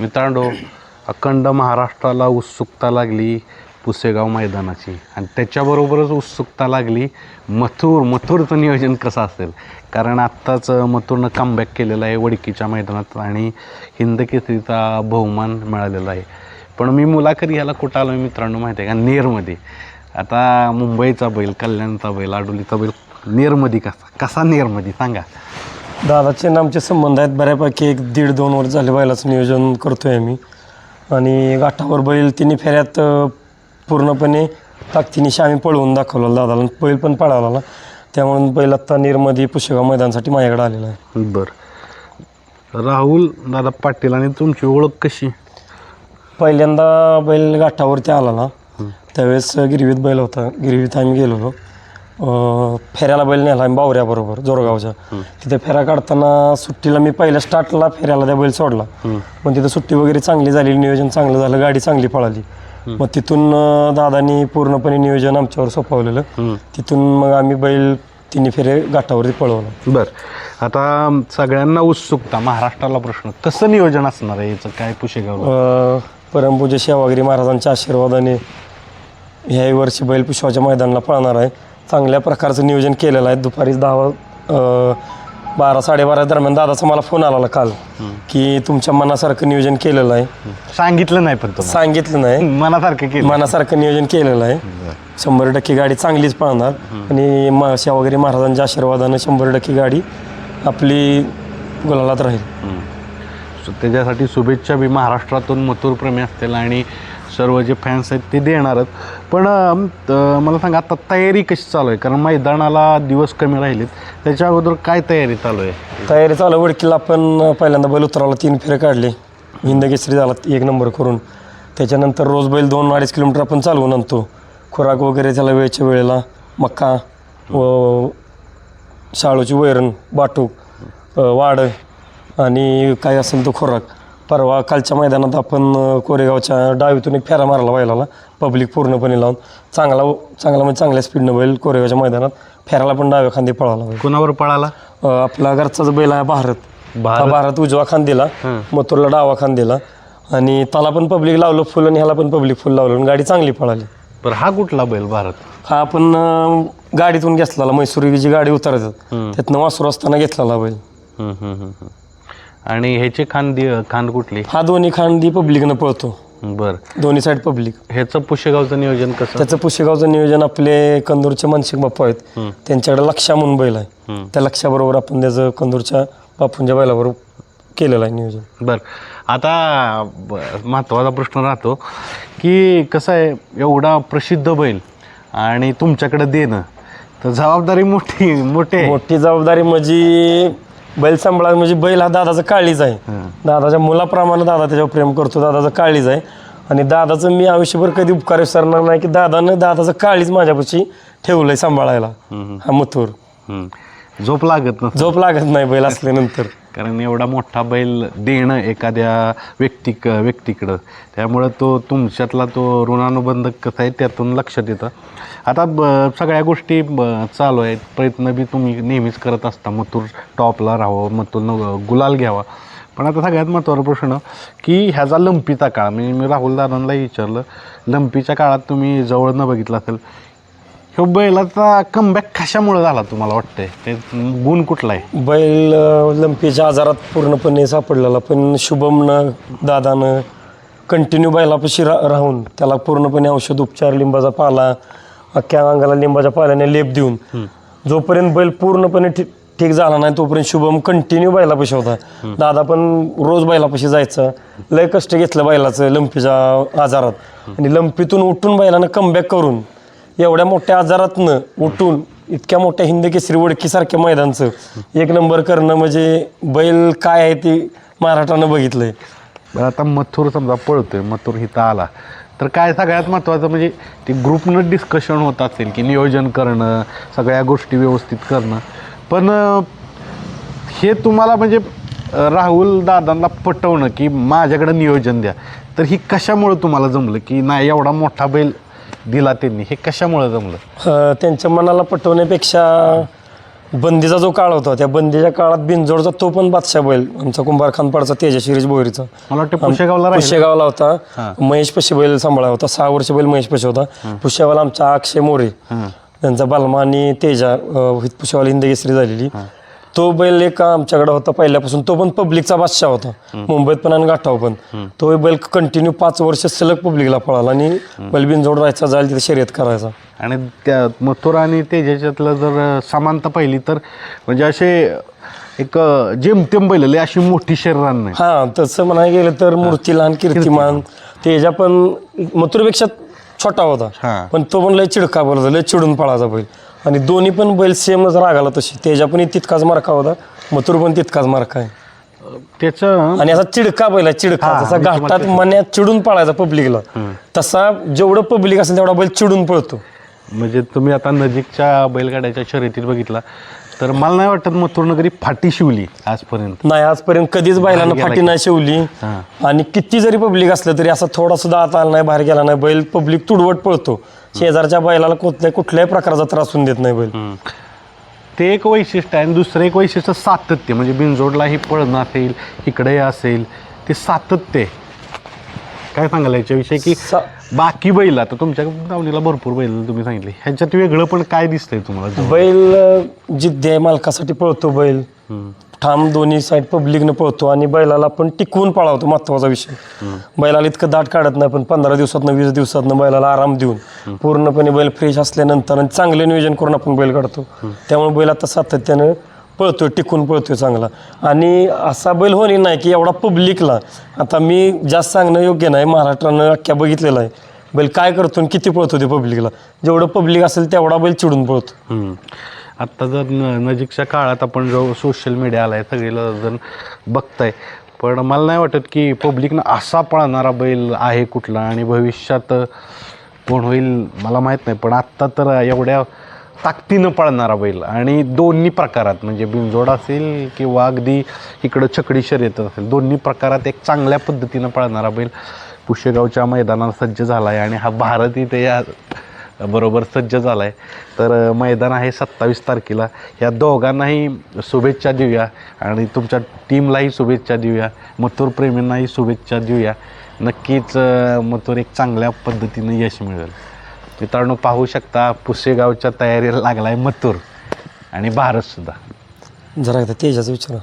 मित्रांनो अखंड महाराष्ट्राला उत्सुकता लागली पुसेगाव मैदानाची. आणि त्याच्याबरोबरच उत्सुकता लागली मथुर. मथुरचं नियोजन कसं असेल? कारण आत्ताच मथुरनं कमबॅक केलेलं आहे वडकीच्या मैदानात आणि हिंदकेसरीचा बहुमान मिळालेला आहे. पण मी मुलाखत घ्यायला कुठं आलो मित्रांनो माहिती आहे का? नेरमध्ये. आता मुंबईचा बैल कल्याणचा बैल आडोलीचा बैल नेरमध्ये कसा? कसा नेरमध्ये? सांगा. दादाचे आणि आमचे संबंध आहेत बऱ्यापैकी एक दीड दोन वर्ष झाले बैलाचं नियोजन करतोय आम्ही. आणि गाठावर बैल तिन्ही फेऱ्यात पूर्णपणे ताकदीनिशी आम्ही पळवून दाखवलं दादाला. बैल पण पळाला त्यामुळे बैल आत्ता निर्मधी पुशेगाव मैदानासाठी माझ्याकडे आलेला आहे. बरं. राहुल दादा पाटील आणि तुमची ओळख कशी? पहिल्यांदा बैल गाठावरती आला ना त्यावेळेस गिरवीत बैल होता. गिरवीत आम्ही गेलेलो. अं, फेऱ्याला बैल नेला आम्ही बावऱ्याबरोबर जोरगावच्या. तिथे फेऱ्या काढताना सुट्टीला मी पहिल्या स्टार्टला फेऱ्याला त्या बैल सोडला. पण तिथं सुट्टी वगैरे चांगली झाली नियोजन चांगलं झालं गाडी चांगली पळाली. मग तिथून अं, दादानी पूर्णपणे नियोजन आमच्यावर सोपवलेलं. तिथून मग आम्ही बैल तिन्ही फेरे गाठावरती पळवलं. बरं. आता सगळ्यांना उत्सुकता महाराष्ट्राला प्रश्न कसं नियोजन असणार आहे याचं? काय पुशेगाव अ, परमपूज्य सेवागिरी महाराजांच्या आशीर्वादाने ह्याही वर्षी बैल पुष्पाच्या मैदानाला पळणार आहे. चांगल्या प्रकारचं नियोजन केलेलं आहे. दुपारी दहा अ, बारा साडेबारा दरम्यान दादाचा मला फोन आला काल की तुमच्या मनासारखं नियोजन केलेलं आहे. सांगितलं नाही पण तुम्हाला. सांगितलं नाही. मनासारखं केलं. मनासारखं नियोजन केलेलं आहे. शंभर टक्के गाडी चांगलीच पळणार. आणि म सेवागिरी महाराजांच्या आशीर्वादानं शंभर टक्के गाडी आपली गुलालात राहील. सो त्याच्यासाठी शुभेच्छा बी महाराष्ट्रातून मथुर प्रेमी असतील आणि सर्व जे फॅन्स आहेत ते देणारच पण मला सांगा आता तयारी कशी चालू आहे? कारण मैदानाला दिवस कमी राहिलेत. त्याच्या अगोदर काय तयारी चालू आहे? तयारी चालू आहे. वडकीला आपण पहिल्यांदा बैल उतरावला. तीन फेरे काढले. हिंद केसरी झाला एक नंबर करून. त्याच्यानंतर रोज बैल दोन अडीच किलोमीटर आपण चालवून आणतो खुराक वगैरे त्याला वेळच्या वेळेला मक्का व शाळूची वैरण बाटूक अ, वाड आणि काय असेल तो खुराक. परवा कालच्या मैदानात आपण कोरेगावच्या डावीतून एक फेरा मारला बैलाला. पब्लिक पूर्णपणे लावून. चांगला चांगला म्हणजे चांगल्या स्पीडनं बैल कोरेगावच्या मैदानात. फेराला पण डाव्या खांदी पळाला बैल. कोणावर पळाला? अ, आपला घरचाच बैल आहे भारत. भारत? हा भारत उजवा खान दिला मथुरला डावा खान दिला आणि त्याला पण पब्लिक लावलं फुल आणि ह्याला पण पब्लिक फुल लावलं. आणि गाडी चांगली पळाली. बरं हा कुठला बैल भारत? हा आपण अ, गाडीतून घेतलेला. मैसुरी जी गाडी उतरतात त्यातनं वासरू असताना घेतलेला बैल. हम्म, हम्म, हम्म, हम्म. आणि ह्याचे खान दि खान कुठली? हा दोन्ही खांदी पब्लिकनं पळतो. बरं. दोन्ही साईड पब्लिक ह्याचं पुशेगावचं नियोजन कसं? त्याचं पुशेगावचं नियोजन आपले कंदूरचे मानसिक बाप्पा आहेत. त्यांच्याकडे लक्षा म्हणून बैल आहे. त्या लक्षाबरोबर आपण त्याचं कंदूरच्या बापूंच्या बैलाबरोबर केलेलं आहे नियोजन. बर. आता ब- महत्त्वाचा प्रश्न राहतो की कसं आहे एवढा प्रसिद्ध बैल आणि तुमच्याकडे देणं तर जबाबदारी मोठी मोठी आहे. मोठी जबाबदारी म्हणजे बैल सांभाळा म्हणजे बैल हा दादाचा काळीच आहे. दादाच्या मुलाप्रमाणे दादा त्याच्यावर प्रेम करतो दादाचा काळीच आहे. आणि दादाचं मी आयुष्यभर कधी उपकार विसरणार नाही की दादानं दादाचं काळीच माझ्यापाशी ठेवलंय सांभाळायला. हा मथुर. झोप लागत नसतं. झोप लागत नाही बैल असल्यानंतर. कारण एवढा मोठा बैल देणं एखाद्या व्यक्तिक व्यक्तीकडं. त्यामुळं तो तुमच्यातला तो ऋणानुबंध कसा आहे त्यातून लक्षात येतं आता ब सगळ्या गोष्टी ब चालू आहेत. प्रयत्न बी तुम्ही नेहमीच करत असता. मथुर टॉपला राहावं मथुरनं गुलाल घ्यावा. पण आता सगळ्यात महत्त्वाचा प्रश्न की ह्याचा लंपीचा काळ म्हणजे मी राहुल दादांना विचारलं लंपीच्या काळात तुम्ही जवळ न बघितलं असेल ह्यो बैलाचा कमबॅक कशामुळे झाला तुम्हाला वाटतंय? ते गुण कुठला आहे? बैल अं, लंपीच्या आजारात पूर्णपणे सापडलेला पण शुभमनं दादानं कंटिन्यू बैलापाशी रा राहून त्याला पूर्णपणे औषध उपचार लिंबाचा पाला अख्ख्या अंगाला लिंबाच्या पाल्याने लेप देऊन जोपर्यंत बैल पूर्णपणे ठीक ठीक झाला नाही तोपर्यंत शुभम कंटिन्यू बैलापाशी होता. दादा पण रोज बैलापाशी जायचं. लय कष्ट घेतलं बैलाचं लंपीच्या आजारात. आणि लंपीतून उठून बैलानं कमबॅक करून एवढ्या मोठ्या आजारातनं उठून इतक्या मोठ्या हिंद केसरी वडकीसारख्या मैदानचं एक नंबर करणं म्हणजे बैल काय आहे ते महाराष्ट्रानं बघितलंय. बरं आता मथुर समजा पळतोय मथुर इथं आला. तर काय सगळ्यात महत्त्वाचं म्हणजे ते ग्रुपनं डिस्कशन होत असेल की नियोजन करणं सगळ्या गोष्टी व्यवस्थित करणं. पण अं, हे तुम्हाला म्हणजे अं, राहुल दादांना पटवणं की माझ्याकडे नियोजन द्या. तर ही कशामुळं तुम्हाला जमलं की नाही एवढा मोठा बैल दिला त्यांनी. हे कशामुळं जमलं? अं, त्यांच्या मनाला पटवण्यापेक्षा बंदीचा जो काळ होता त्या बंदीच्या काळात बिनजोडचा तो पण बादशाह बैल आमचा कुंभार खानपाडचा तेजा शिरीष बोरीचा मला वाटतं पुशेगावला राहील. पुशेगावला होता. महेश पशी बैल सांभाळा होता. सहा वर्ष बैल महेश पशी होता. पुष्यावाला आमचा अक्षय मोरे. त्यांचा बलमा आणि तेजा पुष्यावाला हिंदकेसरी झालेली. तो बैल एक आमच्याकडे होता पहिल्यापासून. तो पण पब्लिकचा बादशाह होता. मुंबईत पण आणि गाठाव पण. तो बैल कंटिन्यू पाच वर्ष सलग पब्लिकला पळाला आणि बैल बिनजोड राहायचा जायला तिथे शर्यत करायचा. आणि त्या मथुर आणि तेजाच्यातलं जर समानता पाहिली तर म्हणजे असे एक जेमतेम बैल अशी मोठी शरीरान नाही. हा तसं म्हणायला गेलं तर मूर्तीलान कीर्तिमान. तेजा पण मथुरपेक्षा छोटा होता. पण तो पण लय चिडका बोलत लय चिडून पळायचा बैल. आणि दोन्ही पण बैल सेमच रागाला तशी तेजा पण तितकाच मार्का होता मथुर पण तितकाच मार्का आहे. त्याचं आणि असा चिडका बैल आहे चिडका. हा, जसा मी तुम्हाला घाटात मन्यात चिडून पळायचा पब्लिकला तसा जेवढं पब्लिक असेल तेवढा बैल चिडून पळतो. म्हणजे तुम्ही आता नजीकच्या बैलगाड्याच्या शर्यतीत बघितला तर मला नाही वाटत मथुरनं कधी फाटी शिवली आजपर्यंत नाही आजपर्यंत कधीच बैलांना फाटी. नाही शिवली हा. आणि किती जरी पब्लिक असलं तरी असा थोडा सुद्धा आत आला नाही बाहेर गेला नाही बैल पब्लिक तुडवट पळतो शेजारच्या बैलाला कुठल्या कुठल्याही प्रकारचा त्रास होऊन देत नाही बैल ते एक वैशिष्ट्य आहे आणि दुसरं एक वैशिष्ट्य सातत्य म्हणजे बिनजोडलाही पळणं असेल इकडे असेल ते सातत्य आहे. काय सांगाल याच्याविषयी की सा- बैल आता तुमच्या दावणीला भरपूर बैल तुम्ही सांगितले. ह्याच्यात वेगळं पण काय दिसतंय तुम्हाला बैल अं, जिद्दी आहे मालकासाठी पळतो बैल. ठाम दोन्ही साईड पब्लिकनं पळतो आणि बैलाला पण टिकवून पळावतो महत्त्वाचा विषय. बैलाला इतकं दाट काढत नाही पण पंधरा दिवसातनं वीस दिवसातनं बैलाला आराम देऊन पूर्णपणे बैल फ्रेश असल्यानंतर आणि चांगले नियोजन करून आपण बैल काढतो. त्यामुळे बैल आता सातत्यानं पळतोय टिकून पळतोय चांगला. आणि असा बैल होणे नाही की एवढा पब्लिकला आता मी जास्त सांगणं योग्य नाही महाराष्ट्रानं अख्ख्या बघितलेलं आहे. बैल काय करतो आणि किती पळतो ते पब्लिकला जेवढं पब्लिक असेल तेवढा बैल चिडून पळतो. हम्म. आत्ता जर न नजीकच्या काळात आपण जो सोशल मीडिया आलाय सगळेला जण बघताय पण मला नाही वाटत की पब्लिकनं असा पळणारा बैल आहे कुठला आणि भविष्यात कोण होईल मला माहीत नाही. पण आत्ता तर एवढ्या ताकदीनं पळणारा बैल. आणि दोन्ही प्रकारात म्हणजे बिनजोड असेल किंवा अगदी इकडं छकडी शर्यत असेल दोन्ही प्रकारात एक चांगल्या पद्धतीनं पळणारा बैल पुशेगावच्या मैदानाला सज्ज झाला आहे आणि हा भारत इथे या बरोबर सज्ज झाला आहे तर मैदान आहे सत्तावीस तारखेला. या दोघांनाही शुभेच्छा देऊया आणि तुमच्या टीमलाही शुभेच्छा देऊया. मथुर प्रेमींनाही शुभेच्छा देऊया. नक्कीच मथुर एक चांगल्या पद्धतीनं यश मिळेल. मित्रांनो पाहू शकता पुसेगावच्या तयारीला लागला आहे मथुर आणि भारतसुद्धा जरा एकदा तेजाचं विचारा.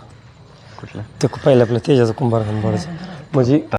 कुठलं? ते पहिल्या आपल्या तेजाचं कुंभार म्हणजे